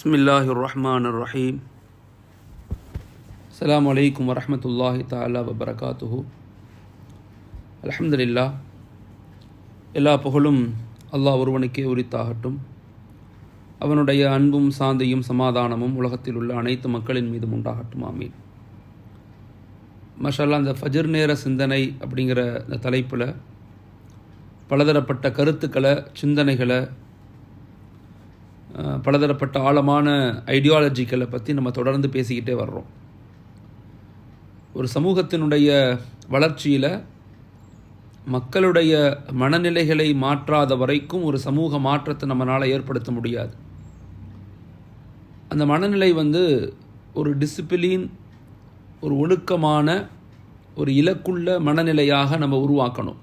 பிஸ்மில்லாஹி ரஹ்மான் ரஹீம் அலாம் வலைக்கம் வரமத்துல்லாஹி தாலா வபரகாத்துஹு அலமதுல்லா எல்லா புகழும் அல்லாஹ் ஒருவனுக்கே உரித்தாகட்டும் அவனுடைய அன்பும் சாந்தியும் சமாதானமும் உலகத்தில் உள்ள அனைத்து மக்களின் மீதும் உண்டாகட்டும் ஆமீன் மஷாலா அந்த ஃபஜர் நேர சிந்தனை அப்படிங்கிற அந்த தலைப்பில் பலதரப்பட்ட கருத்துக்களை சிந்தனைகளை பலதரப்பட்ட ஆழமான ஐடியாலஜிக்களை பற்றி நம்ம தொடர்ந்து பேசிக்கிட்டே வர்றோம். ஒரு சமூகத்தினுடைய வளர்ச்சியில் மக்களுடைய மனநிலைகளை மாற்றாத வரைக்கும் ஒரு சமூக மாற்றத்தை நம்மளால் ஏற்படுத்த முடியாது. அந்த மனநிலை வந்து ஒரு டிசிப்ளின் ஒரு ஒழுக்கமான ஒரு இலக்குள்ள மனநிலையாக நம்ம உருவாக்கணும்.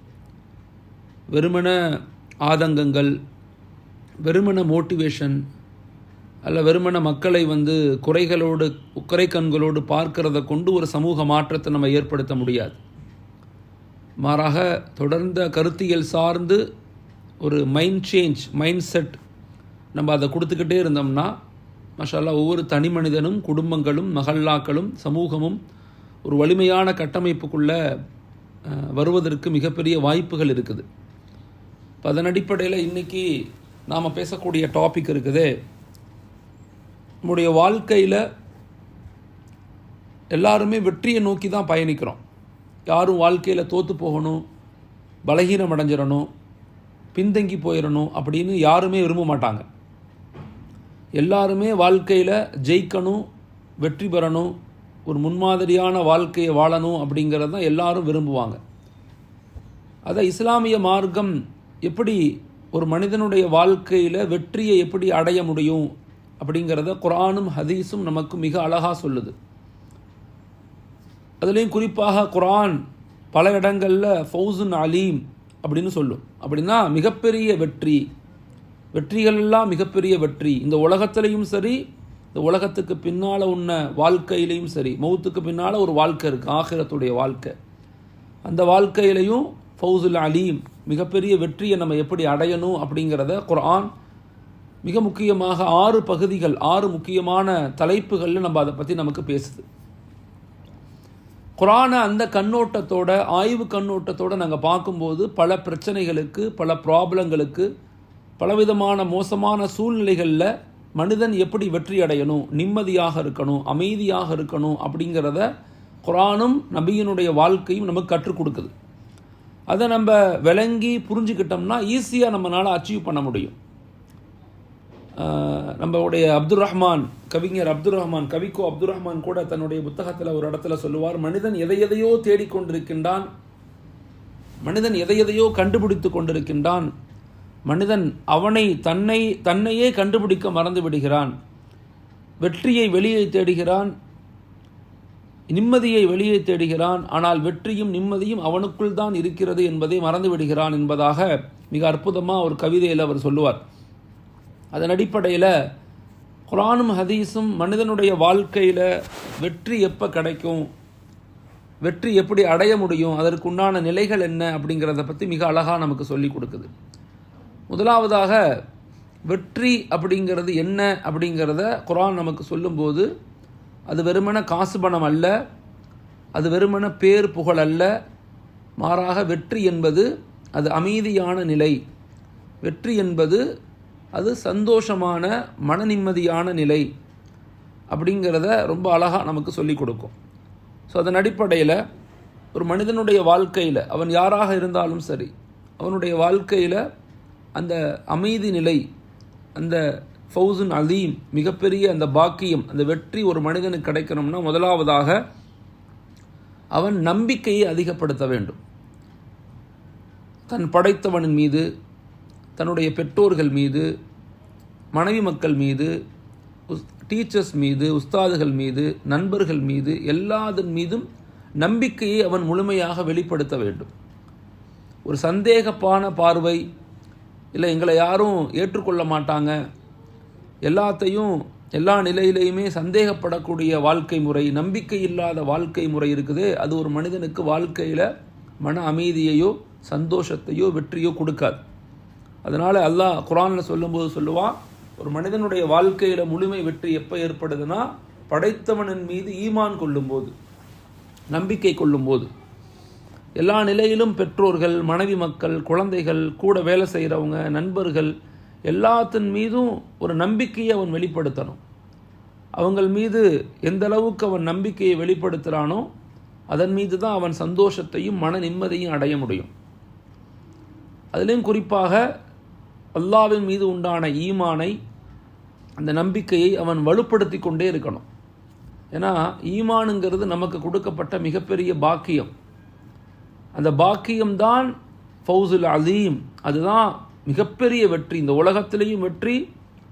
வெறுமன ஆதங்கங்கள் வெறுமன மோட்டிவேஷன் அல்ல வெறுமன மக்களை வந்து குறைகளோடு குறைக்கண்களோடு பார்க்கிறத கொண்டு ஒரு சமூக மாற்றத்தை நம்ம ஏற்படுத்த முடியாது. மாறாக தொடர்ந்த கருத்தியல் சார்ந்து ஒரு மைண்ட் சேஞ்ச் மைண்ட் செட் நம்ம அதை கொடுத்துக்கிட்டே இருந்தோம்னா மஷாலா ஒவ்வொரு தனி மனிதனும் குடும்பங்களும் மகல்லாக்களும் சமூகமும் ஒரு வலிமையான கட்டமைப்புக்குள்ளே வருவதற்கு மிகப்பெரிய வாய்ப்புகள் இருக்குது. இப்போ அதன் அடிப்படையில் இன்றைக்கி நாம் பேசக்கூடிய டாபிக் இருக்குது. நம்முடைய வாழ்க்கையில் எல்லாருமே வெற்றியை நோக்கி தான் பயணிக்கிறோம். யாரும் வாழ்க்கையில் தோற்று போகணும் பலகீனம் அடைஞ்சிடணும் பின்தங்கி போயிடணும் அப்படின்னு யாருமே விரும்ப மாட்டாங்க. எல்லாருமே வாழ்க்கையில் ஜெயிக்கணும் வெற்றி பெறணும் ஒரு முன்மாதிரியான வாழ்க்கையை வாழணும் அப்படிங்கிறது தான் எல்லாரும் விரும்புவாங்க. அதை இஸ்லாமிய மார்க்கம் எப்படி ஒரு மனிதனுடைய வாழ்க்கையில் வெற்றியை எப்படி அடைய முடியும் அப்படிங்கிறத குரானும் ஹதீஸும் நமக்கு மிக அழகாக சொல்லுது. அதுலேயும் குறிப்பாக குரான் பல இடங்களில் ஃபௌசுன் அலீம் அப்படின்னு சொல்லும். அப்படின்னா மிகப்பெரிய வெற்றி. வெற்றிகள் எல்லாம் மிகப்பெரிய வெற்றி. இந்த உலகத்திலையும் சரி இந்த உலகத்துக்கு பின்னால் உன்ன வாழ்க்கையிலையும் சரி மௌத்துக்கு பின்னால் ஒரு வாழ்க்கை இருக்குது ஆகிரத்துடைய வாழ்க்கை. அந்த வாழ்க்கையிலையும் ஃபவுசுல் அலீம் மிகப்பெரிய வெற்றியை நம்ம எப்படி அடையணும் அப்படிங்கிறத குர்ஆன் மிக முக்கியமாக ஆறு பகுதிகள் ஆறு முக்கியமான தலைப்புகளில் நம்ம அதை பற்றி நமக்கு பேசுது. குரானை அந்த கண்ணோட்டத்தோட ஆய்வு கண்ணோட்டத்தோடு நாங்கள் பார்க்கும்போது பல பிரச்சனைகளுக்கு பல ப்ராப்ளங்களுக்கு பலவிதமான மோசமான சூழ்நிலைகளில் மனிதன் எப்படி வெற்றி அடையணும் நிம்மதியாக இருக்கணும் அமைதியாக இருக்கணும் அப்படிங்கிறத குரானும் நபியினுடைய வாழ்க்கையும் நமக்கு கற்றுக் கொடுக்குது. அதை நம்ம விளங்கி புரிஞ்சுக்கிட்டோம்னா ஈஸியாக நம்மளால் அச்சீவ் பண்ண முடியும். நம்மளுடைய அப்துல் ரஹ்மான் கவிஞர் அப்துல் ரஹ்மான் கவிக்கோ அப்துல் ரஹ்மான் கூட தன்னுடைய புத்தகத்தில் ஒரு இடத்துல சொல்லுவார் மனிதன் எதை எதையோ தேடிக்கொண்டிருக்கின்றான் மனிதன் எதை எதையோ கண்டுபிடித்து கொண்டிருக்கின்றான் மனிதன் அவனை தன்னை தன்னையே கண்டுபிடிக்க மறந்து விடுகிறான் வெற்றியை வெளியே தேடுகிறான் நிம்மதியை வெளியே தேடுகிறான் ஆனால் வெற்றியும் நிம்மதியும் அவனுக்குள் தான் இருக்கிறது என்பதை மறந்துவிடுகிறான் என்பதாக மிக அற்புதமாக ஒரு கவிதையில் அவர் சொல்லுவார். அதன் அடிப்படையில் குரானும் ஹதீஸும் மனிதனுடைய வாழ்க்கையில் வெற்றி எப்போ கிடைக்கும்? வெற்றி எப்படி அடைய முடியும்? அதற்குண்டான நிலைகள் என்ன? அப்படிங்கிறத பற்றி மிக அழகாக நமக்கு சொல்லி கொடுக்குது. முதலாவதாக வெற்றி அப்படிங்கிறது என்ன அப்படிங்கிறத குரான் நமக்கு சொல்லும்போது அது வெறுமன காசு பணம் அல்ல. அது வெறுமன பேர் புகழ் அல்ல. மாறாக வெற்றி என்பது அது அமைதியான நிலை. வெற்றி என்பது அது சந்தோஷமான மன நிம்மதியான நிலை அப்படிங்கிறத ரொம்ப அழகாக நமக்கு சொல்லி கொடுக்கும். ஸோ அதன் அடிப்படையில் ஒரு மனிதனுடைய வாழ்க்கையில் அவன் யாராக இருந்தாலும் சரி அவனுடைய வாழ்க்கையில் அந்த அமைதி நிலை அந்த ஃபவுசுன் அலீம் மிகப்பெரிய அந்த பாக்கியம் அந்த வெற்றி ஒரு மனிதனுக்கு கிடைக்கணும்னா முதலாவதாக அவன் நம்பிக்கையை அதிகப்படுத்த வேண்டும். தன் படைத்தவனின் மீது தன்னுடைய பெற்றோர்கள் மீது மனைவி மக்கள் மீது டீச்சர்ஸ் மீது உஸ்தாதுகள் மீது நண்பர்கள் மீது எல்லாதன் மீதும் நம்பிக்கையை அவன் முழுமையாக வெளிப்படுத்த வேண்டும். ஒரு சந்தேகப்பான பார்வை இல்லை எங்களை யாரும் ஏற்றுக்கொள்ள மாட்டாங்க எல்லாத்தையும் எல்லா நிலையிலையுமே சந்தேகப்படக்கூடிய வாழ்க்கை முறை நம்பிக்கை இல்லாத வாழ்க்கை முறை இருக்குது. அது ஒரு மனிதனுக்கு வாழ்க்கையில் மன அமைதியையோ சந்தோஷத்தையோ வெற்றியோ கொடுக்காது. அதனால் அல்லாஹ் குரானில் சொல்லும்போது சொல்லுவான் ஒரு மனிதனுடைய வாழ்க்கையில் முழுமை வெற்றி எப்போ ஏற்படுதுன்னா படைத்தவனின் மீது ஈமான் கொள்ளும்போது நம்பிக்கை கொள்ளும்போது. எல்லா நிலையிலும் பெற்றோர்கள் மனைவி மக்கள் குழந்தைகள் கூட வேலை செய்கிறவங்க நண்பர்கள் எல்லாத்தின் மீதும் ஒரு நம்பிக்கையை அவன் வெளிப்படுத்தணும். அவங்கள் மீது எந்த அளவுக்கு அவன் நம்பிக்கையை வெளிப்படுத்துகிறானோ அதன் மீது தான் அவன் சந்தோஷத்தையும் மன நிம்மதியும் அடைய முடியும். அதிலையும் குறிப்பாக அல்லாவின் மீது உண்டான ஈமானை அந்த நம்பிக்கையை அவன் வலுப்படுத்தி கொண்டே இருக்கணும். ஏன்னா ஈமானுங்கிறது நமக்கு கொடுக்கப்பட்ட மிகப்பெரிய பாக்கியம். அந்த பாக்கியம்தான் ஃபவுசுல் அலீம். அதுதான் மிகப்பெரிய வெற்றி. இந்த உலகத்திலேயும் வெற்றி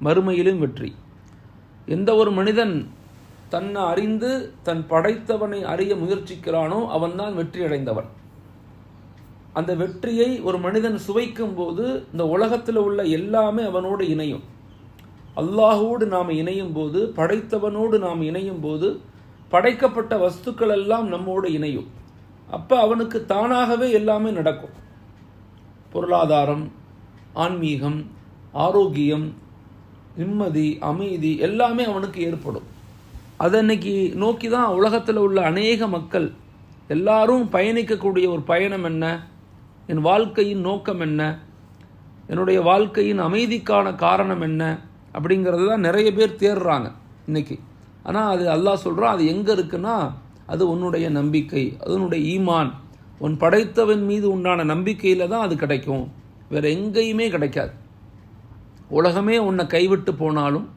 மறுமையிலும் வெற்றி. எந்த ஒரு மனிதன் தன்னை அறிந்து தன் படைத்தவனை அறிய முயற்சிக்கிறானோ அவன்தான் வெற்றி அடைந்தவன். அந்த வெற்றியை ஒரு மனிதன் சுவைக்கும் போது இந்த உலகத்தில் உள்ள எல்லாமே அவனோடு இணையும். அல்லாஹோடு நாம் இணையும் போது படைத்தவனோடு நாம் இணையும் போது படைக்கப்பட்ட வஸ்துக்கள் எல்லாம் நம்மோடு இணையும். அப்போ அவனுக்கு தானாகவே எல்லாமே நடக்கும். பொருளாதாரம் ஆன்மீகம் ஆரோக்கியம் நிம்மதி அமைதி எல்லாமே அவனுக்கு ஏற்படும். அதை அன்னைக்கு நோக்கி தான் உலகத்தில் உள்ள அநேக மக்கள் எல்லாரும் பயணிக்கக்கூடிய ஒரு பயணம் என்ன? என் வாழ்க்கையின் நோக்கம் என்ன? என்னுடைய வாழ்க்கையின் அமைதிக்கான காரணம் என்ன? அப்படிங்கிறது தான் நிறைய பேர் தேடுறாங்க இன்னைக்கு. ஆனால் அது அல்லாஹ் சொல்கிறான் அது எங்கே இருக்குன்னா அது உன்னுடைய நம்பிக்கை அது உன்னுடைய ஈமான். உன் படைத்தவன் மீது உண்டான நம்பிக்கையில் தான் அது கிடைக்கும். வேறு எங்கேயுமே கிடைக்காது. உலகமே உன்னை கைவிட்டு போனாலும்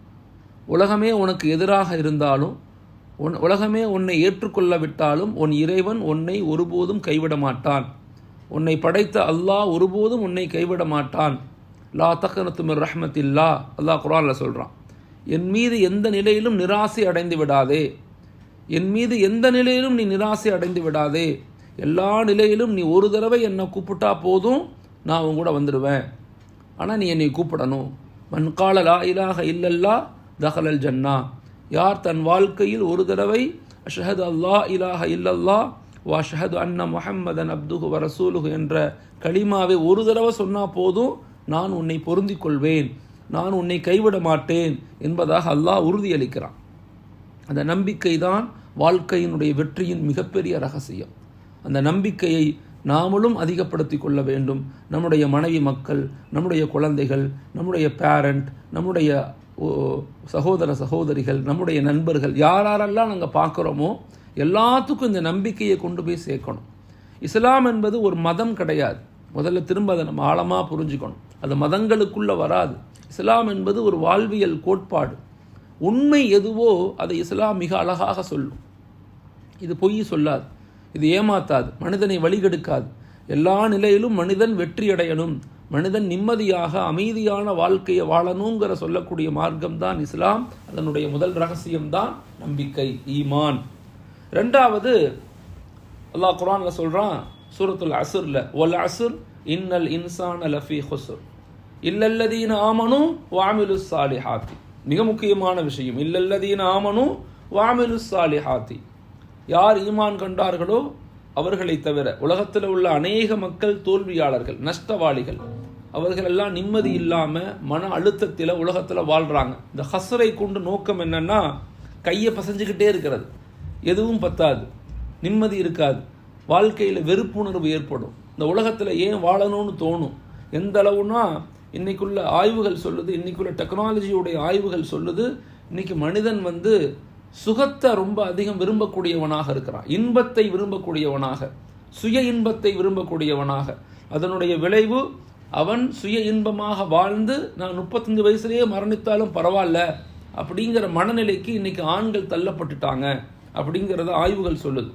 உலகமே உனக்கு எதிராக இருந்தாலும் உன் உலகமே உன்னை ஏற்றுக்கொள்ள விட்டாலும் உன் இறைவன் உன்னை ஒருபோதும் கைவிட மாட்டான். உன்னை படைத்த அல்லாஹ் ஒருபோதும் உன்னை கைவிட மாட்டான். லா தக்கனத்து ரஹ்மத் இல்லா அல்லாஹ் குரானில் சொல்கிறான் என் மீது எந்த நிலையிலும் நிராசை அடைந்து விடாதே. என் மீது எந்த நிலையிலும் நீ நிராசை அடைந்து விடாதே. எல்லா நிலையிலும் நீ ஒரு தடவை என்னை கூப்பிட்டா போதும் நான் அவங்க கூட வந்துடுவேன். ஆனால் நீ என்னை கூப்பிடணும். மண்கால லா இலாக இல்லல்லா தஹலல் ஜன்னா. யார் தன் வாழ்க்கையில் ஒரு தடவை அஷஹது அல்லாஹ் இலாக இல்லல்லா வா ஷஹது அன்ன முஹம்மதன் அப்துகு வரசூலுகு என்ற களிமாவை ஒரு தடவை சொன்னால் போதும் நான் உன்னை பொருந்திக் கொள்வேன். நான் உன்னை கைவிட மாட்டேன் என்பதாக அல்லாஹ் உறுதியளிக்கிறான். அந்த நம்பிக்கை தான் வாழ்க்கையினுடைய வெற்றியின் மிகப்பெரிய ரகசியம். அந்த நம்பிக்கையை நாமளும் அதிகப்படுத்தி கொள்ள வேண்டும். நம்முடைய மனைவி மக்கள் நம்முடைய குழந்தைகள் நம்முடைய பேரண்ட் நம்முடைய ஓ, சகோதர சகோதரிகள் நம்முடைய நண்பர்கள் யாரெல்லாம் நாங்கள் பார்க்குறோமோ எல்லாத்துக்கும் இந்த நம்பிக்கையை கொண்டு போய் சேர்க்கணும். இஸ்லாம் என்பது ஒரு மதம் கிடையாது. முதல்ல திரும்ப அதை நம்ம ஆழமாக புரிஞ்சுக்கணும். அது மதங்களுக்குள்ளே வராது. இஸ்லாம் என்பது ஒரு வாழ்வியல் கோட்பாடு. உண்மை எதுவோ அதை இஸ்லாம் மிக அழகாக சொல்லும். இது பொய் சொல்லாது. இது ஏமாத்தாது மனிதனை வழிகெடுக்காது. எல்லா நிலையிலும் மனிதன் வெற்றி அடையணும் மனிதன் நிம்மதியாக அமைதியான வாழ்க்கையை வாழணுங்கிற சொல்லக்கூடிய மார்க்கம்தான் இஸ்லாம். அதனுடைய முதல் ரகசியம்தான் நம்பிக்கை ஈமான். ரெண்டாவது அல்லாஹ் குரான்ல சொல்கிறான் சூரத்துல் அசுர்ல ஒல் அசுர் இன்னல் இன்சான் லஃபி ஹொசுர் இல்லல்லதீன ஆமனு வாமிலு சாலிஹாத்தி மிக முக்கியமான விஷயம் இல்லல்லதீன ஆமனு வாமிலு சாலிஹாத்தி யார் ஈமான் கண்டார்களோ அவர்களை தவிர உலகத்தில் உள்ள அநேக மக்கள் தோல்வியாளர்கள் நஷ்டவாளிகள் அவர்கள் எல்லாம் நிம்மதி இல்லாமல் மன அழுத்தத்தில் உலகத்தில் வாழ்கிறாங்க இந்த ஹசரை கொண்டு நோக்கம் என்னென்னா கையை பசஞ்சுக்கிட்டே இருக்கிறது. எதுவும் பத்தாது நிம்மதி இருக்காது வாழ்க்கையில் வெறுப்புணர்வு ஏற்படும். இந்த உலகத்தில் ஏன் வாழணும்னு தோணும்? எந்த அளவுனா இன்றைக்குள்ள ஆய்வுகள் சொல்லுது இன்றைக்குள்ள டெக்னாலஜியுடைய ஆய்வுகள் சொல்லுது இன்னைக்கு மனிதன் வந்து சுகத்தை ரொம்ப அதிகம் விரும்பக்கூடியவனாக இருக்கிறான். இன்பத்தை விரும்பக்கூடியவனாக. சுய இன்பத்தை விரும்பக்கூடியவனாக. அதனுடைய விளைவு அவன் சுய இன்பமாக வாழ்ந்து நான் முப்பத்தஞ்சு வயசுலேயே மரணித்தாலும் பரவாயில்ல அப்படிங்கிற மனநிலைக்கு இன்னைக்கு ஆண்கள் தள்ளப்பட்டுட்டாங்க அப்படிங்கிறத ஆய்வுகள் சொல்லுது.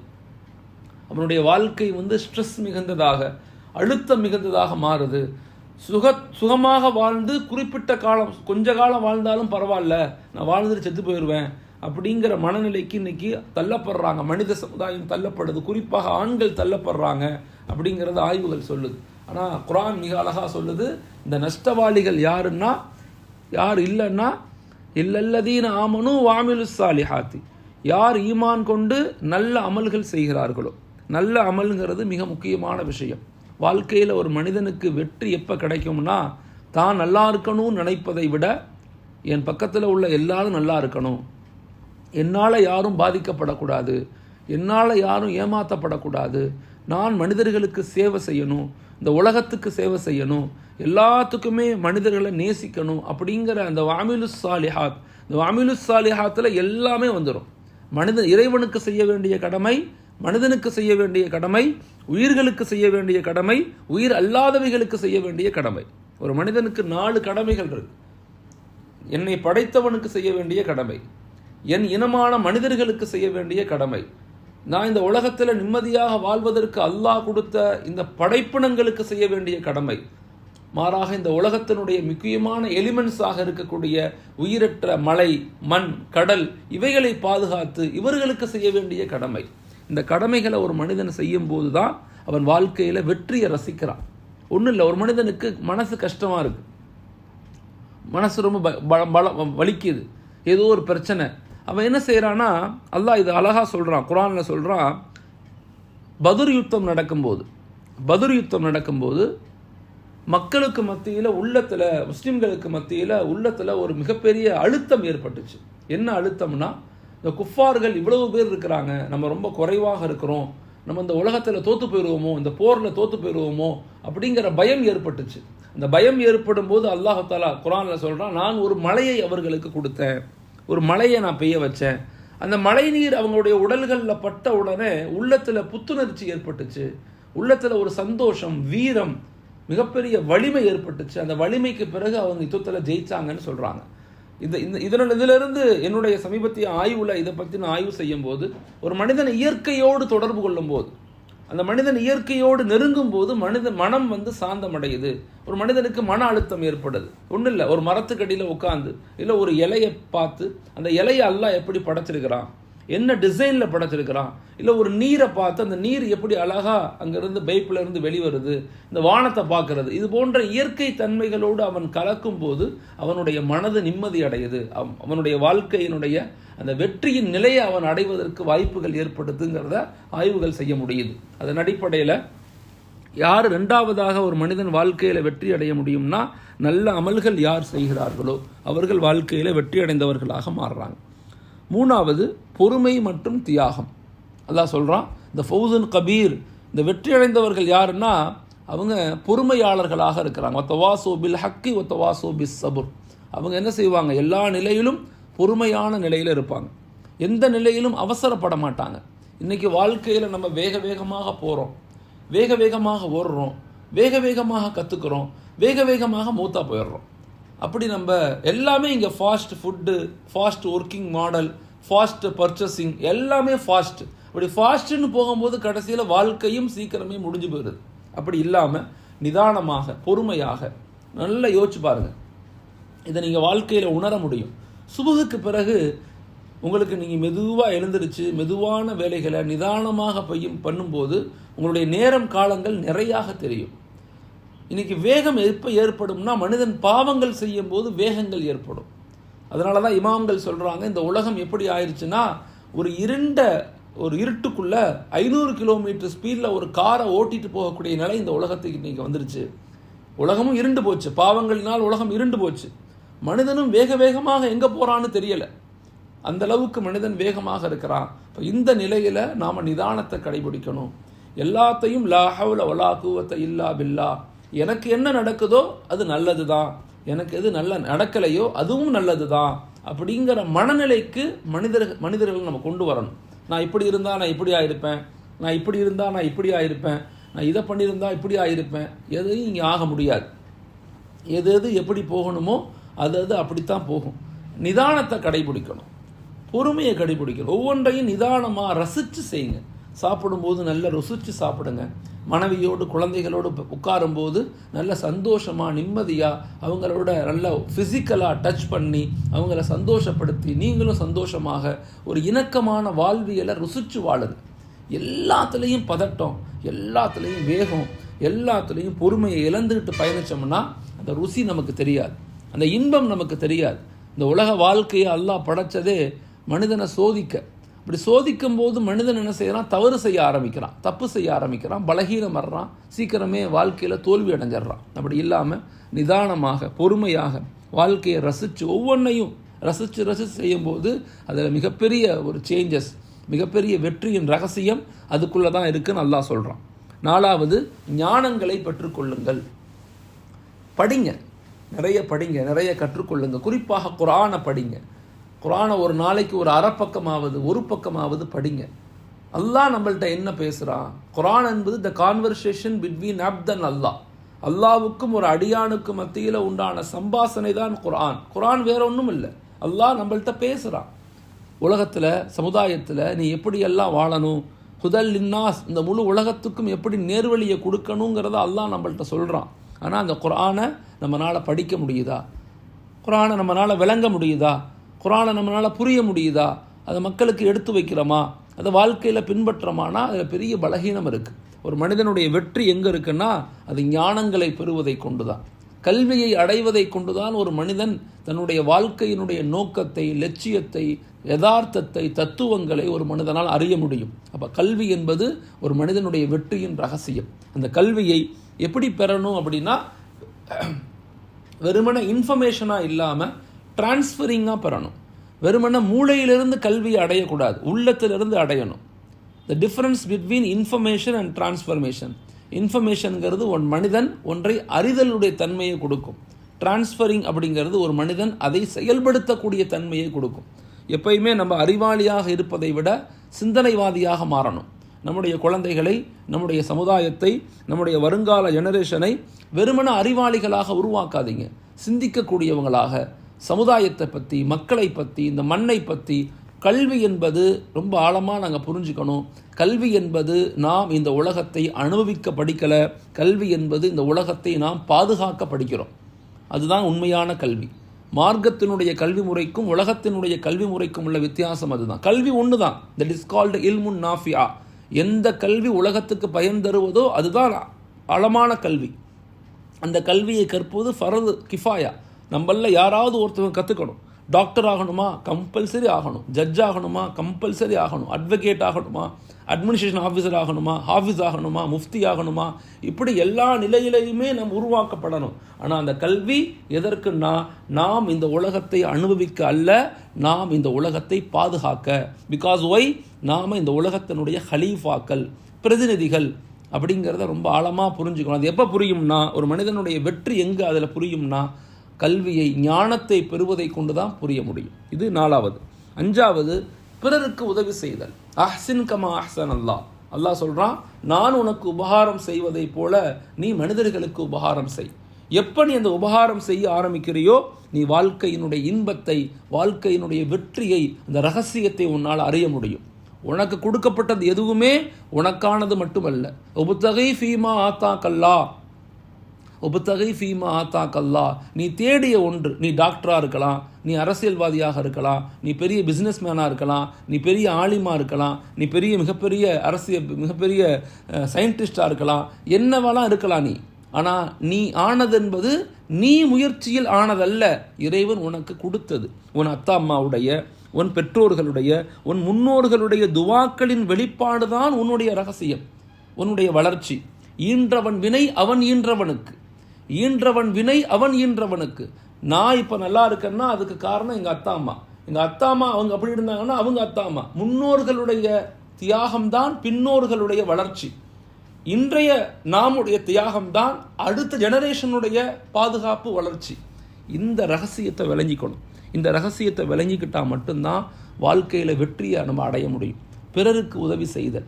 அவனுடைய வாழ்க்கை வந்து ஸ்ட்ரெஸ் மிகுந்ததாக அழுத்தம் மிகுந்ததாக மாறுது. சுக சுகமாக வாழ்ந்து குறிப்பிட்ட காலம் கொஞ்ச காலம் வாழ்ந்தாலும் பரவாயில்ல. நான் வாழ்ந்துட்டு செத்து போயிடுவேன் அப்படிங்கிற மனநிலைக்கு இன்னைக்கு தள்ளப்படுறாங்க. மனித சமுதாயம் தள்ளப்படுது. குறிப்பாக ஆண்கள் தள்ளப்படுறாங்க அப்படிங்கிறது ஆய்வுகள் சொல்லுது. ஆனால் குரான் மிக அழகாக சொல்லுது இந்த நஷ்டவாளிகள் யாருன்னா யார் இல்லைன்னா இல்லல்லதீன ஆமனும் வாமிலு சாலிஹாத்தி. யார் ஈமான் கொண்டு நல்ல அமல்கள் செய்கிறார்களோ நல்ல அமல்ங்கிறது மிக முக்கியமான விஷயம். வாழ்க்கையில் ஒரு மனிதனுக்கு வெற்றி எப்போ கிடைக்கும்னா தான் நல்லா இருக்கணும்னு நினைப்பதை விட என் பக்கத்தில் உள்ள எல்லாரும் நல்லா இருக்கணும். என்னால் யாரும் பாதிக்கப்படக்கூடாது. என்னால் யாரும் ஏமாற்றப்படக்கூடாது நான் மனிதர்களுக்கு சேவை செய்யணும். இந்த உலகத்துக்கு சேவை செய்யணும். எல்லாத்துக்குமே மனிதர்களை நேசிக்கணும் அப்படிங்கிற அந்த வாமிலு சாலிஹாத் இந்த வாமிலு சாலிஹாத்தில் எல்லாமே வந்துடும் மனிதன் இறைவனுக்கு செய்ய வேண்டிய கடமை மனிதனுக்கு செய்ய வேண்டிய கடமை உயிர்களுக்கு செய்ய வேண்டிய கடமை உயிர் அல்லாதவைகளுக்கு செய்ய வேண்டிய கடமை. ஒரு மனிதனுக்கு நாலு கடமைகள் இருக்கு. என்னை படைத்தவனுக்கு செய்ய வேண்டிய கடமை. என் இனமான மனிதர்களுக்கு செய்ய வேண்டிய கடமை. நான் இந்த உலகத்தில் நிம்மதியாக வாழ்வதற்கு அல்லாஹ் கொடுத்த இந்த படைப்பினங்களுக்கு செய்ய வேண்டிய கடமை. மாறாக இந்த உலகத்தினுடைய முக்கியமான எலிமெண்ட்ஸாக இருக்கக்கூடிய உயிரற்ற மலை மண் கடல் இவைகளை பாதுகாத்து இவர்களுக்கு செய்ய வேண்டிய கடமை. இந்த கடமைகளை ஒரு மனிதன் செய்யும் போது தான் அவன் வாழ்க்கையில் வெற்றியை ரசிக்கிறான். ஒன்றும் இல்லை ஒரு மனிதனுக்கு மனசு கஷ்டமாக இருக்குது மனசு ரொம்ப ப- ப- பல வலிக்குது. ஏதோ ஒரு பிரச்சனை. அவன் என்ன செய்கிறான்னா அல்லாஹ் இது அழகாக சொல்கிறான் குரானில் சொல்கிறான் பதுர் யுத்தம் நடக்கும்போது பதுர் யுத்தம் நடக்கும்போது மக்களுக்கு மத்தியில் உள்ளத்தில் முஸ்லீம்களுக்கு மத்தியில் உள்ளத்தில் ஒரு மிகப்பெரிய அழுத்தம் ஏற்பட்டுச்சு. என்ன அழுத்தம்னா இந்த குஃபார்கள் இவ்வளவு பேர் இருக்கிறாங்க நம்ம ரொம்ப குறைவாக இருக்கிறோம் நம்ம இந்த உலகத்தில் தோற்று போயிடுவோமோ இந்த போரில் தோற்று போயிடுவோமோ அப்படிங்கிற பயம் ஏற்பட்டுச்சு. இந்த பயம் ஏற்படும் போது அல்லாஹாலா குரானில் சொல்கிறான் நான் ஒரு மலையை அவர்களுக்கு கொடுத்தேன். ஒரு மழையை நான் பெய்ய வச்சேன். அந்த மழை நீர் அவங்களுடைய உடல்களில் பட்ட உடனே உள்ளத்தில் புத்துணர்ச்சி ஏற்பட்டுச்சு. உள்ளத்தில் ஒரு சந்தோஷம் வீரம் மிகப்பெரிய வலிமை ஏற்பட்டுச்சு. அந்த வலிமைக்கு பிறகு அவங்க யுத்தத்தில் ஜெயிச்சாங்கன்னு சொல்கிறாங்க இந்த இந்த இதனால் இதிலிருந்து என்னுடைய சமீபத்திய ஆய்வில் இதை பற்றி நான் ஆய்வு செய்யும் போது ஒரு மனிதன் இயற்கையோடு தொடர்பு கொள்ளும் போது அந்த மனிதன் இயற்கையோடு நெருங்கும் போது மனிதன் மனம் வந்து சாந்தமடையுது. ஒரு மனிதனுக்கு மன அழுத்தம் ஏற்படுது. ஒன்றும் இல்லை ஒரு மரத்துக்கடியில் உட்காந்து இல்லை ஒரு இலையை பார்த்து அந்த இலையை அல்லாஹ் எப்படி படைச்சிருக்கிறான்? என்ன டிசைனில் படைச்சிருக்கிறான்? இல்லை ஒரு நீரை பார்த்து அந்த நீர் எப்படி அழகா அங்கேருந்து பைப்பிலேருந்து வெளிவருது? இந்த வானத்தை பார்க்கறது. இது போன்ற இயற்கை தன்மைகளோடு அவன் கலக்கும் போது அவனுடைய மனது நிம்மதி அடையுது. அவனுடைய வாழ்க்கையினுடைய அந்த வெற்றியின் நிலையை அவன் அடைவதற்கு வாய்ப்புகள் ஏற்படுதுங்கிறத ஆய்வுகள் செய்ய முடியுது. அதன் அடிப்படையில் யார் ரெண்டாவதாக ஒரு மனிதன் வாழ்க்கையில் வெற்றி அடைய முடியும்னா நல்ல அமல்கள் யார் செய்கிறார்களோ அவர்கள் வாழ்க்கையில் வெற்றி அடைந்தவர்களாக மாறுறாங்க. மூணாவது பொறுமை மற்றும் தியாகம். அதான் சொல்கிறான் இந்த ஃபௌசன் கபீர் இந்த வெற்றி அடைந்தவர்கள் யாருன்னா அவங்க பொறுமையாளர்களாக இருக்கிறாங்க. ஒத்தவாசோ பில் ஹக்கி ஒத்தவாசோ பிஸ் சபுர் அவங்க என்ன செய்வாங்க? எல்லா நிலையிலும் பொறுமையான நிலையில் இருப்பாங்க. எந்த நிலையிலும் அவசரப்பட மாட்டாங்க. இன்றைக்கி வாழ்க்கையில் நம்ம வேக வேகமாக போகிறோம் வேக வேகமாக ஓடுறோம். வேக வேகமாக கற்றுக்குறோம் வேக வேகமாக மூத்தா போயிடுறோம். அப்படி நம்ம எல்லாமே இங்கே fast food fast working model fast purchasing எல்லாமே ஃபாஸ்ட் அப்படி ஃபாஸ்ட்டுன்னு போகும்போது கடைசியில் வாழ்க்கையும் சீக்கிரமே முடிஞ்சு போயிடுது. அப்படி இல்லாமல் நிதானமாக பொறுமையாக நல்லா யோசிச்சு பாருங்கள் இதை நீங்கள் வாழ்க்கையில் உணர முடியும். சுபகுக்கு பிறகு உங்களுக்கு நீங்கள் மெதுவாக எழுந்திருச்சு மெதுவான வேலைகளை நிதானமாக பையும் பண்ணும்போது உங்களுடைய நேரம் காலங்கள் நிறையாக தெரியும். இன்றைக்கி வேகம் எப்போ ஏற்படும்னா மனிதன் பாவங்கள் செய்யும் போது வேகங்கள் ஏற்படும். அதனால தான் இமாம்கள் சொல்கிறாங்க இந்த உலகம் எப்படி ஆயிடுச்சுன்னா ஒரு இருண்ட ஒரு இருட்டுக்குள்ள ஐநூறு கிலோமீட்டர் ஸ்பீடில் ஒரு காரை ஓட்டிட்டு போகக்கூடிய நிலை இந்த உலகத்துக்கு இன்னைக்கு வந்துருச்சு. உலகமும் இருண்டு போச்சு. பாவங்களினால் உலகம் இருண்டு போச்சு. மனிதனும் வேக வேகமாக எங்கே போகிறான்னு தெரியலை. அந்த அளவுக்கு மனிதன் வேகமாக இருக்கிறான். இப்போ இந்த நிலையில் நாம் நிதானத்தை கடைபிடிக்கணும். எல்லாத்தையும் லாஹவுல ஒலா கூவத்தை இல்லா பில்லா. எனக்கு என்ன நடக்குதோ அது நல்லது தான் எனக்கு எது நல்ல நடக்கலையோ அதுவும் நல்லது தான் அப்படிங்கிற மனநிலைக்கு மனிதர்கள் மனிதர்கள் நம்ம கொண்டு வரணும். நான் இப்படி இருந்தால் நான் இப்படி ஆயிருப்பேன். நான் இப்படி இருந்தால் நான் இப்படி ஆயிருப்பேன். நான் இதை பண்ணியிருந்தால் இப்படி ஆயிருப்பேன். எதையும் இங்கே ஆக முடியாது. எது எது எப்படி போகணுமோ அது அது அப்படித்தான் போகும். நிதானத்தை கடைபிடிக்கணும். பொறுமையை கடைபிடிக்கணும். ஒவ்வொன்றையும் நிதானமாக ரசித்து செய்யுங்க. சாப்பிடும்போது நல்ல ருசித்து சாப்பிடுங்க. மனைவியோடு குழந்தைகளோடு உட்காரும்போது நல்ல சந்தோஷமாக நிம்மதியாக அவங்களோட நல்ல ஃபிசிக்கலாக டச் பண்ணி அவங்கள சந்தோஷப்படுத்தி நீங்களும் சந்தோஷமாக ஒரு இணக்கமான வாழ்வியலை ருசிச்சு வாழுங்க. எல்லாத்துலேயும் பதட்டம் எல்லாத்துலேயும் வேகம் எல்லாத்துலேயும் பொறுமையை இழந்துக்கிட்டு பயணித்தோம்னா அந்த ருசி நமக்கு தெரியாது. அந்த இன்பம் நமக்கு தெரியாது. இந்த உலக வாழ்க்கையை அல்லாஹ் படைச்சதே மனிதனை சோதிக்க. இப்படி சோதிக்கும் போது மனிதன் என்ன செய்யறான்? தவறு செய்ய ஆரம்பிக்கிறான். தப்பு செய்ய ஆரம்பிக்கிறான். பலகீனம் வர்றான். சீக்கிரமே வாழ்க்கையில் தோல்வி அடைஞ்சிடுறான். அப்படி இல்லாமல் நிதானமாக பொறுமையாக வாழ்க்கையை ரசித்து ஒவ்வொன்றையும் ரசித்து ரசித்து செய்யும்போது அதில் மிகப்பெரிய ஒரு சேஞ்சஸ் மிகப்பெரிய வெற்றியின் ரகசியம் அதுக்குள்ளே தான் இருக்குன்னு நல்லா சொல்கிறான் நாலாவது ஞானங்களை பெற்றுக்கொள்ளுங்கள். படிங்க. நிறைய படிங்க நிறைய கற்றுக்கொள்ளுங்க. குறிப்பாக குரானை படிங்க. குரானை ஒரு நாளைக்கு ஒரு அரை பக்கமாவது ஒரு பக்கமாவது படிங்க. அல்லாஹ் நம்மள்ட்ட என்ன பேசுகிறான் குரான் என்பது த கான்வர்சேஷன் பிட்வீன் அப்தன் அல்லாஹ் அல்லாவுக்கும் ஒரு அடியானுக்கு மத்தியில் உண்டான சம்பாசனை தான் குரான். குரான் வேற ஒன்றும் இல்லை. அல்லாஹ் நம்மள்ட்ட பேசுகிறான் உலகத்தில் சமுதாயத்தில் நீ எப்படியெல்லாம் வாழணும்? ஹுதல் இன்னாஸ் இந்த முழு உலகத்துக்கும் எப்படி நேர்வழியை கொடுக்கணுங்கிறத அல்லாஹ் நம்மள்ட்ட சொல்கிறான் ஆனால் அந்த குரானை நம்மளால் படிக்க முடியுதா? குரானை நம்மளால் விளங்க முடியுதா? குரானை நம்மளால் புரிய முடியுதா? அதை மக்களுக்கு எடுத்து வைக்கிறோமா? அதை வாழ்க்கையில் பின்பற்றோமானா? அதில் பெரிய பலகீனம் இருக்குது ஒரு மனிதனுடைய வெற்றி எங்கே இருக்குன்னா அது ஞானங்களை பெறுவதை கொண்டு தான் கல்வியை அடைவதை கொண்டுதான் ஒரு மனிதன் தன்னுடைய வாழ்க்கையினுடைய நோக்கத்தை லட்சியத்தை யதார்த்தத்தை தத்துவங்களை ஒரு மனிதனால் அறிய முடியும். அப்போ கல்வி என்பது ஒரு மனிதனுடைய வெற்றியின் ரகசியம். அந்த கல்வியை எப்படி பெறணும் அப்படின்னா வெறுமன இன்ஃபர்மேஷனாக இல்லாமல் டிரான்ஸ்ஃபரிங்காக பெறணும். வெறுமன மூளையிலிருந்து கல்வியை அடையக்கூடாது உள்ளத்திலிருந்து அடையணும். The difference between information and transformation இன்ஃபர்மேஷனுங்கிறது ஒரு மனிதன் ஒன்றை அறிதலுடைய தன்மையை கொடுக்கும். டிரான்ஸ்ஃபரிங் அப்படிங்கிறது ஒரு மனிதன் அதை செயல்படுத்தக்கூடிய தன்மையை கொடுக்கும். எப்பயுமே நம்ம அறிவாளியாக இருப்பதை விட சிந்தனைவாதியாக மாறணும். நம்முடைய குழந்தைகளை நம்முடைய சமுதாயத்தை நம்முடைய வருங்கால ஜெனரேஷனை வெறுமன அறிவாளிகளாக உருவாக்காதீங்க. சிந்திக்கக்கூடியவங்களாக சமுதாயத்தை பற்றி மக்களை பற்றி இந்த மண்ணை பற்றி கல்வி என்பது ரொம்ப ஆழமாக நாங்கள் புரிஞ்சுக்கணும். கல்வி என்பது நாம் இந்த உலகத்தை அனுபவிக்க படிக்கலை. கல்வி என்பது இந்த உலகத்தை நாம் பாதுகாக்க படிக்கிறோம். அதுதான் உண்மையான கல்வி. மார்க்கத்தினுடைய கல்வி முறைக்கும் உலகத்தினுடைய கல்வி முறைக்கும் உள்ள வித்தியாசம் அதுதான். கல்வி ஒன்று தான் தட் இஸ் கால்டு இல்முன் நாஃபியா எந்த கல்வி உலகத்துக்கு பயன் தருவதோ அதுதான் அழமான கல்வி. அந்த கல்வியை கற்பது ஃபரது கிஃபாயா. நம்மள யாராவது ஒருத்தவங்க கற்றுக்கணும் டாக்டர் ஆகணுமா? கம்பல்சரி ஆகணும். ஜட்ஜ் ஆகணுமா? கம்பல்சரி ஆகணும். அட்வொகேட் ஆகணுமா? அட்மினிஸ்ட்ரேஷன் ஆஃபீஸர் ஆகணுமா? ஆஃபீஸ் ஆகணுமா? முஃப்தி ஆகணுமா? இப்படி எல்லா நிலையிலையுமே நம்ம உருவாக்கப்படணும். ஆனால் அந்த கல்வி எதற்குன்னா நாம் இந்த உலகத்தை அனுபவிக்க அல்ல நாம் இந்த உலகத்தை பாதுகாக்க. பிகாஸ் ஒய் நாம் இந்த உலகத்தினுடைய ஹலீஃபாக்கள் பிரதிநிதிகள் அப்படிங்கிறத ரொம்ப ஆழமாக புரிஞ்சுக்கணும். அது எப்போ புரியும்னா ஒரு மனிதனுடைய வெற்றி எங்கே அதில் புரியும்னா கல்வியை ஞானத்தை பெறுவதை கொண்டு தான் புரிய முடியும். இது நாலாவது. அஞ்சாவது பிறருக்கு உதவி செய்தல். அஹ்சின் கமா அஹ்சன் அல்லாஹ் அல்லாஹ் சொல்கிறான் நான் உனக்கு உபகாரம் செய்வதைப் போல நீ மனிதர்களுக்கு உபகாரம் செய். எப்போ நீ அந்த உபகாரம் செய்ய ஆரம்பிக்கிறியோ நீ வாழ்க்கையினுடைய இன்பத்தை வாழ்க்கையினுடைய வெற்றியை அந்த ரகசியத்தை உன்னால் அறிய முடியும். உனக்கு கொடுக்கப்பட்டது எதுவுமே உனக்கானது மட்டுமல்ல. உபுத்தகை ஃபீமா ஆத்தா கல்லா உபத்தகை ஃபீமா ஆத்தா கல்லா நீ தேடிய ஒன்று நீ டாக்டராக இருக்கலாம் நீ அரசியல்வாதியாக இருக்கலாம் நீ பெரிய பிஸ்னஸ்மேனாக இருக்கலாம் நீ பெரிய ஆலிமாக இருக்கலாம் நீ பெரிய மிகப்பெரிய அரசியல் மிகப்பெரிய சயின்டிஸ்டாக இருக்கலாம் என்னவெல்லாம் இருக்கலாம் நீ? ஆனால் நீ ஆனது என்பது நீ முயற்சியில் ஆனதல்ல. இறைவன் உனக்கு கொடுத்தது. உன் அத்தா அம்மாவுடைய உன் பெற்றோர்களுடைய உன் முன்னோர்களுடைய துவாக்களின் வெளிப்பாடு தான் உன்னுடைய ரகசியம் உன்னுடைய வளர்ச்சி. ஈன்றவன் வினை அவன் ஈன்றவனுக்கு. ஈன்றவன் வினை அவன் ஈன்றவனுக்கு. நான் இப்போ நல்லா இருக்கேன்னா அதுக்கு காரணம் எங்கள் அத்தா அம்மா. எங்கள் அத்தா அம்மா அவங்க அப்படி இருந்தாங்கன்னா அவங்க அத்தா அம்மா. முன்னோர்களுடைய தியாகம்தான் பின்னோர்களுடைய வளர்ச்சி. இன்றைய நாமுடைய தியாகம்தான் அடுத்த ஜெனரேஷனுடைய பாதுகாப்பு வளர்ச்சி. இந்த ரகசியத்தை விளங்கிக்கணும். இந்த ரகசியத்தை விளங்கிக்கிட்டால் மட்டும்தான் வாழ்க்கையில் வெற்றியை நம்ம அடைய முடியும். பிறருக்கு உதவி செய்தல்.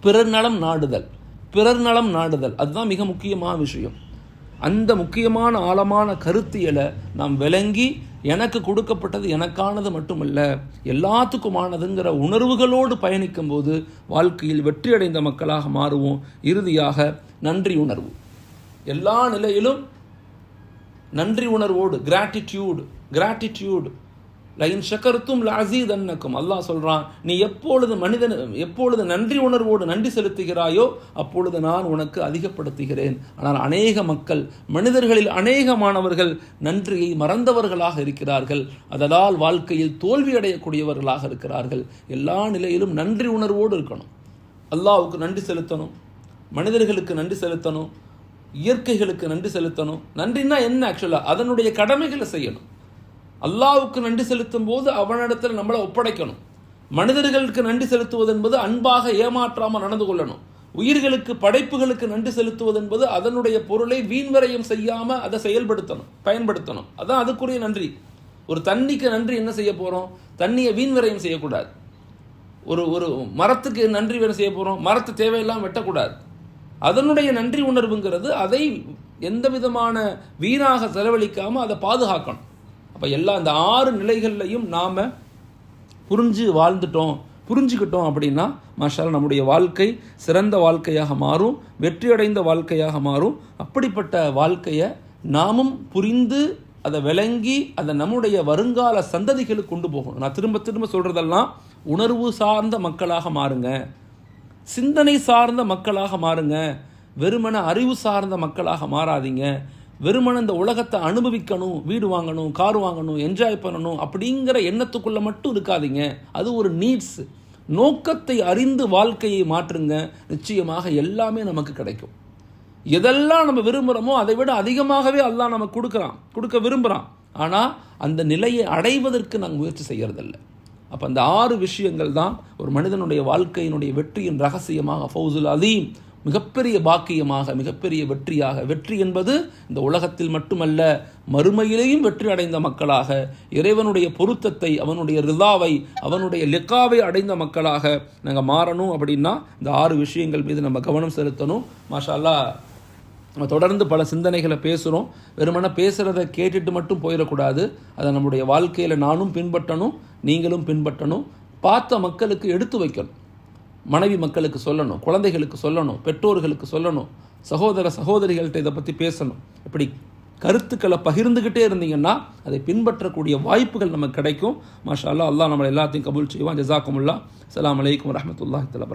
பிறர் நலம் நாடுதல். பிறர் நலம் நாடுதல். அதுதான் மிக முக்கியமான விஷயம். அந்த முக்கியமான ஆழமான கருத்தியலை நாம் விளங்கி எனக்கு கொடுக்கப்பட்டது எனக்கானது மட்டுமல்ல எல்லாத்துக்குமானதுங்கிற உணர்வுகளோடு பயணிக்கும் போது வாழ்க்கையில் வெற்றியடைந்த மக்களாக மாறுவோம். இறுதியாக நன்றி உணர்வு. எல்லா நிலையிலும் நன்றி உணர்வோடு கிராட்டிடியூடு கிராட்டிடியூடு லைன் ஷக்கருத்தும் லசீத் அன்னக்கும் அல்லாஹ் சொல்கிறான் நீ எப்பொழுது மனிதன் எப்பொழுது நன்றி உணர்வோடு நன்றி செலுத்துகிறாயோ அப்பொழுது நான் உனக்கு அதிகப்படுத்துகிறேன். ஆனால் அநேக மக்கள் மனிதர்களில் அநேகமானவர்கள் நன்றியை மறந்தவர்களாக இருக்கிறார்கள். அதனால் வாழ்க்கையில் தோல்வியடையக்கூடியவர்களாக இருக்கிறார்கள். எல்லா நிலையிலும் நன்றி உணர்வோடு இருக்கணும். அல்லாவுக்கு நன்றி செலுத்தணும். மனிதர்களுக்கு நன்றி செலுத்தணும். இயற்கைகளுக்கு நன்றி செலுத்தணும். நன்றின்னா என்ன ஆக்சுவலாக அதனுடைய கடமைகளை செய்யணும். அல்லாவுக்கு நன்றி செலுத்தும் போது அவனிடத்தில் நம்மளை ஒப்படைக்கணும். மனிதர்களுக்கு நன்றி செலுத்துவது என்பது அன்பாக ஏமாற்றாமல் நடந்து கொள்ளணும். உயிர்களுக்கு படைப்புகளுக்கு நன்றி செலுத்துவது என்பது அதனுடைய பொருளை வீண்வரையும் செய்யாமல் அதை செயல்படுத்தணும் பயன்படுத்தணும். அதான் அதுக்குரிய நன்றி. ஒரு தண்ணிக்கு நன்றி என்ன செய்ய போகிறோம் தண்ணியை வீண்வரையும் செய்யக்கூடாது. ஒரு ஒரு மரத்துக்கு நன்றி வேலை செய்ய போகிறோம் மரத்தை தேவையெல்லாம் வெட்டக்கூடாது. அதனுடைய நன்றி உணர்வுங்கிறது அதை எந்த விதமான வீணாக செலவழிக்காமல் அதை பாதுகாக்கணும். அப்போ எல்லா இந்த ஆறு நிலைகள்லையும் நாம் புரிஞ்சு வாழ்ந்துட்டோம் புரிஞ்சுக்கிட்டோம் அப்படின்னா மாஷால் நம்முடைய வாழ்க்கை சிறந்த வாழ்க்கையாக மாறும் வெற்றியடைந்த வாழ்க்கையாக மாறும். அப்படிப்பட்ட வாழ்க்கையை நாமும் புரிந்து அதை விளங்கி அதை நம்முடைய வருங்கால சந்ததிகளுக்கு கொண்டு போகணும். நான் திரும்ப திரும்ப சொல்கிறதெல்லாம் உணர்வு சார்ந்த மக்களாக மாறுங்க. சிந்தனை சார்ந்த மக்களாக மாறுங்க. வெறுமன அறிவு சார்ந்த மக்களாக மாறாதீங்க. வெறுமன இந்த உலகத்தை அனுபவிக்கணும் வீடு வாங்கணும் கார் வாங்கணும் என்ஜாய் பண்ணணும் அப்படிங்கிற எண்ணத்துக்குள்ளே மட்டும் இருக்காதீங்க. அது ஒரு நீட்ஸ் நோக்கத்தை அறிந்து வாழ்க்கையை மாற்றுங்க. நிச்சயமாக எல்லாமே நமக்கு கிடைக்கும். எதெல்லாம் நம்ம விரும்புகிறோமோ அதை விட அதிகமாகவே அல்லா நம்ம கொடுக்குறான். கொடுக்க விரும்புகிறான் ஆனால் அந்த நிலையை அடைவதற்கு நாங்கள் முயற்சி செய்கிறதில்ல அப்போ அந்த ஆறு விஷயங்கள் தான் ஒரு மனிதனுடைய வாழ்க்கையினுடைய வெற்றியின் ரகசியமாக ஃபவுசுல் அதீம் மிகப்பெரிய பாக்கியமாக மிகப்பெரிய வெற்றியாக. வெற்றி என்பது இந்த உலகத்தில் மட்டுமல்ல மறுமையிலேயும் வெற்றி அடைந்த மக்களாக இறைவனுடைய பொருத்தத்தை அவனுடைய ரிதாவை அவனுடைய லெக்காவை அடைந்த மக்களாக நாங்கள் மாறணும் அப்படின்னா இந்த ஆறு விஷயங்கள் மீது நம்ம கவனம் செலுத்தணும். மாஷால்லா நம்ம தொடர்ந்து பல சிந்தனைகளை பேசுகிறோம் வெறுமனே பேசுகிறத கேட்டுட்டு மட்டும் போயிடக்கூடாது. அதை நம்முடைய வாழ்க்கையில் நானும் பின்பற்றணும் நீங்களும் பின்பற்றணும். பார்த்த மக்களுக்கு எடுத்து வைக்கணும். மனைவி மக்களுக்கு சொல்லணும் குழந்தைகளுக்கு சொல்லணும் பெற்றோர்களுக்கு சொல்லணும் சகோதர சகோதரிகள்கிட்ட இதை பற்றி பேசணும். இப்படி கருத்துக்களை பகிர்ந்துக்கிட்டே இருந்தீங்கன்னா அதை பின்பற்றக்கூடிய வாய்ப்புகள் நமக்கு கிடைக்கும். மாஷா அல்லாஹ் அல்லாஹ் நம்ம எல்லாத்தையும் கபூல் செய்வான். ஜசாக்குமுல்லா அலாம் அலைக்கும் வரஹ்மத்துல்லாஹி தஆலா